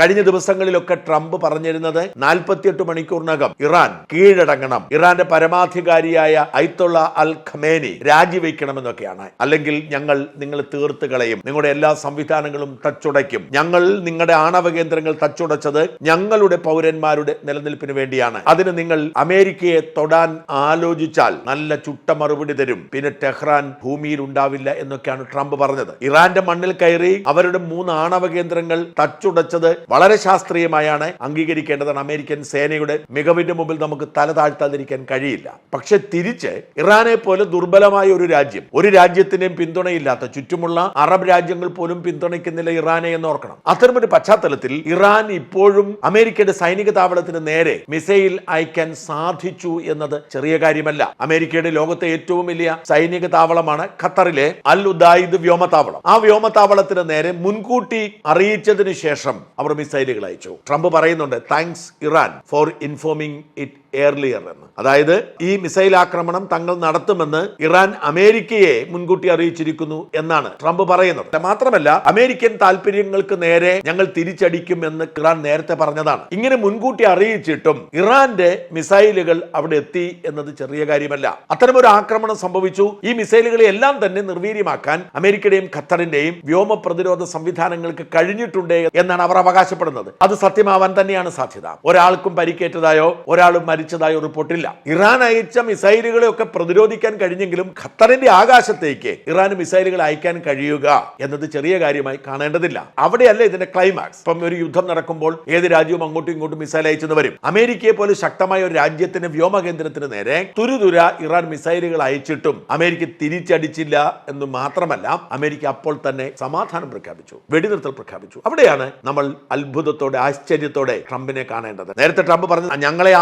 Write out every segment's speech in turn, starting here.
കഴിഞ്ഞ ദിവസങ്ങളിലൊക്കെ ട്രംപ് പറഞ്ഞിരുന്നത് നാൽപ്പത്തിയെട്ട് മണിക്കൂറിനകം ഇറാൻ കീഴടങ്ങണം. ഇറാന്റെ പരമാധികാരിയായ ഐത്തുള്ള അൽ ഖമേനി രാജിവെക്കണമെന്നൊക്കെയാണ്. അല്ലെങ്കിൽ ഞങ്ങൾ നിങ്ങൾ തീർത്ത് കളയും. നിങ്ങളുടെ എല്ലാ സംവിധാനങ്ങളും തച്ചുടയ്ക്കും. ഞങ്ങൾ നിങ്ങളുടെ ആണവ കേന്ദ്രങ്ങൾ തച്ചുടച്ചത് ഞങ്ങളുടെ പൗരന്മാരുടെ നിലനിൽപ്പിന് വേണ്ടിയാണ്. അതിന് നിങ്ങൾ അമേരിക്കയെ തൊടാൻ ആലോചിച്ചാൽ നല്ല ചുട്ട മറുപടി തരും. പിന്നെ ടെഹ്റാൻ ഭൂമിയിൽ ഉണ്ടാവില്ല എന്നൊക്കെയാണ് ട്രംപ് പറഞ്ഞത്. ഇറാന്റെ മണ്ണിൽ കയറി അവരുടെ മൂന്ന് ആണവ കേന്ദ്രങ്ങൾ തച്ചുടച്ചത് വളരെ ശാസ്ത്രീയമായാണ് അംഗീകരിക്കേണ്ടതാണ് അമേരിക്കൻ സേനയുടെ മികവിന്റെ മുമ്പിൽ നമുക്ക് തല താഴ്ത്താതിരിക്കാൻ കഴിയില്ല. പക്ഷെ തിരിച്ച് ഇറാനെ പോലെ ദുർബലമായ ഒരു രാജ്യം ഒരു രാജ്യത്തിന്റെയും പിന്തുണയില്ലാത്ത ചുറ്റുമുള്ള അറബ് രാജ്യങ്ങൾ പോലും പിന്തുണയ്ക്കുന്നില്ല ഇറാനെ എന്ന് ഓർക്കണം. അത്തരമൊരു പശ്ചാത്തലത്തിൽ ഇറാൻ ഇപ്പോഴും അമേരിക്കയുടെ സൈനിക താവളത്തിന് നേരെ മിസൈൽ അയക്കാൻ സാധിച്ചു എന്നത് ചെറിയ കാര്യമല്ല. അമേരിക്കയുടെ ലോകത്തെ ഏറ്റവും വലിയ സൈനിക താവളമാണ് ഖത്തറിലെ അൽ ഉദായിദ് വ്യോമതാവളം. ആ വ്യോമതാവളത്തിന് നേരെ മുൻകൂട്ടി അറിയിച്ചതിന് ശേഷം അവർ മിസൈലുകൾ അയച്ചു. ട്രംപ് പറയുന്നുണ്ട് thanks Iran for informing it earlier എന്ന്. അതായത് ഈ മിസൈൽ ആക്രമണം തങ്ങൾ നടത്തുമെന്ന് ഇറാൻ അമേരിക്കയെ മുൻകൂട്ടി അറിയിച്ചിരിക്കുന്നു എന്നാണ് ട്രംപ് പറയുന്നത്. മാത്രമല്ല അമേരിക്കൻ താല്പര്യങ്ങൾക്ക് നേരെ ഞങ്ങൾ തിരിച്ചടിക്കും എന്ന് ഇറാൻ നേരത്തെ പറഞ്ഞതാണ്. ഇങ്ങനെ മുൻകൂട്ടി അറിയിച്ചിട്ടും ഇറാന്റെ മിസൈലുകൾ അവിടെ എത്തി എന്നത് ചെറിയ കാര്യമല്ല. അത്തരമൊരു ആക്രമണം സംഭവിച്ചു. ഈ മിസൈലുകളെ എല്ലാം തന്നെ നിർവീര്യമാക്കാൻ അമേരിക്കയുടെയും ഖത്തറിന്റെയും വ്യോമ പ്രതിരോധ സംവിധാനങ്ങൾക്ക് കഴിഞ്ഞിട്ടുണ്ട് എന്നാണ് അവർ അവകാശപ്പെടുന്നത്. അത് സത്യമാവാൻ തന്നെയാണ് സാധ്യത. ഒരാൾക്കും പരിക്കേറ്റതായോ ഒരാളും മരിച്ചതായോ റിപ്പോർട്ടില്ല. ഇറാൻ അയച്ച മിസൈലുകളെ ഒക്കെ പ്രതിരോധിക്കാൻ കഴിഞ്ഞെങ്കിലും ഖത്തറിന്റെ ആകാശത്തേക്ക് ഇറാൻ മിസൈലുകൾ അയക്കാൻ കഴിയുക എന്നത് ചെറിയ കാര്യമായി കാണേണ്ടതില്ല. അവിടെയല്ല ഇതിന്റെ ക്ലൈമാക്സ് ഇപ്പം ഒരു യുദ്ധം നടക്കുമ്പോൾ ഏത് രാജ്യവും അങ്ങോട്ടും ഇങ്ങോട്ടും മിസൈൽ അയച്ചെന്ന് വരും. അമേരിക്കയെ പോലെ ശക്തമായ ഒരു രാജ്യത്തിന് വ്യോമ കേന്ദ്രത്തിന് നേരെ തുരുതുര ഇറാൻ മിസൈലുകൾ അയച്ചിട്ടും അമേരിക്ക തിരിച്ചടിച്ചില്ല എന്ന് മാത്രമല്ല അമേരിക്ക അപ്പോൾ തന്നെ സമാധാനം പ്രഖ്യാപിച്ചു വെടിനിർത്തൽ പ്രഖ്യാപിച്ചു. അവിടെയാണ് നമ്മൾ അത്ഭുതത്തോടെ ആശ്ചര്യത്തോടെ ട്രംപിനെ കാണേണ്ടത്. നേരത്തെ ട്രംപ് പറഞ്ഞു ഞങ്ങളെ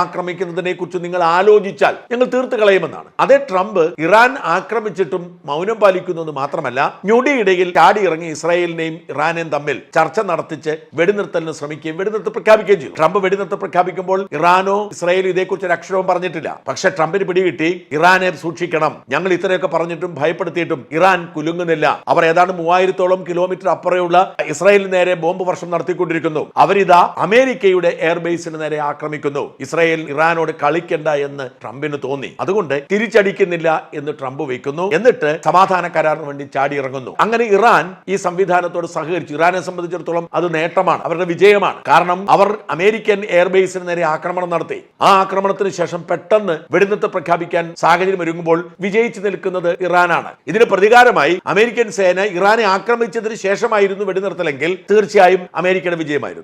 ആക്രമിക്കുന്നതിനെ കുറിച്ച് നിങ്ങൾ ആലോചിച്ചാൽ ഞങ്ങൾ തീർത്ത് കളയുമെന്നാണ്. അതേ ട്രംപ് ഇറാൻ ആക്രമിച്ചിട്ടും മൗനം പാലിക്കുന്നു മാത്രമല്ല ഞൊടിയിടയിൽ ചാടി ഇറങ്ങി ഇസ്രായേലിനെയും ഇറാനെയും തമ്മിൽ ചർച്ച നടത്തിച്ച് വെടിനിർത്തലിന് ശ്രമിക്കുകയും വെടിനിർത്തൽ പ്രഖ്യാപിക്കുകയും ചെയ്തു. ട്രംപ് വെടിനിർത്തൽ പ്രഖ്യാപിക്കുമ്പോൾ ഇറാനോ ഇസ്രായേലും ഇതേക്കുറിച്ച് ഒരു അക്ഷരവും പറഞ്ഞിട്ടില്ല. പക്ഷെ ട്രംപിന് പിടികിട്ടി ഇറാനെ സൂക്ഷിക്കണം. ഞങ്ങൾ ഇത്രയൊക്കെ പറഞ്ഞിട്ടും ഭയപ്പെടുത്തിയിട്ടും ഇറാൻ കുലുങ്ങുന്നില്ല. അവർ ഏതാണ്ട് മൂവായിരത്തോളം കിലോമീറ്റർ അപ്പുറയുള്ള ഇസ്രായേലിന് നേരെ ബോംബ് വർഷം നടത്തിക്കൊണ്ടിരിക്കുന്നു. അവരിതാ അമേരിക്കയുടെ എയർബേസിന് നേരെ ആക്രമിക്കുന്നു. ഇസ്രായേൽ ഇറാനോട് കളിക്കണ്ട എന്ന് ട്രംപിന് തോന്നി. അതുകൊണ്ട് തിരിച്ചടിക്കുന്നില്ല എന്ന് ട്രംപ് വയ്ക്കുന്നു എന്നിട്ട് സമാധാന കരാറിന് വേണ്ടി ചാടിയിറങ്ങുന്നു. അങ്ങനെ ഇറാൻ ഈ സംവിധാനത്തോട് സഹകരിച്ചു. ഇറാനെ സംബന്ധിച്ചിടത്തോളം അത് നേട്ടമാണ്. അവരുടെ വിജയമാണ്. കാരണം അവർ അമേരിക്കൻ എയർബേസിന് നേരെ ആക്രമണം നടത്തി. ആ ആക്രമണത്തിന് ശേഷം പെട്ടെന്ന് വെടിനിർത്തൽ പ്രഖ്യാപിക്കാൻ സാഹചര്യം ഒരുങ്ങുമ്പോൾ വിജയിച്ചു നിൽക്കുന്നത് ഇറാനാണ്. ഇതിന് പ്രതികാരമായി അമേരിക്കൻ സേന ഇറാനെ ആക്രമിച്ചതിന് ശേഷമായിരുന്നു വെടിനിർത്തലെങ്കിൽ തീർച്ചയായും അമേരിക്കയുടെ വിജയമായിരുന്നു.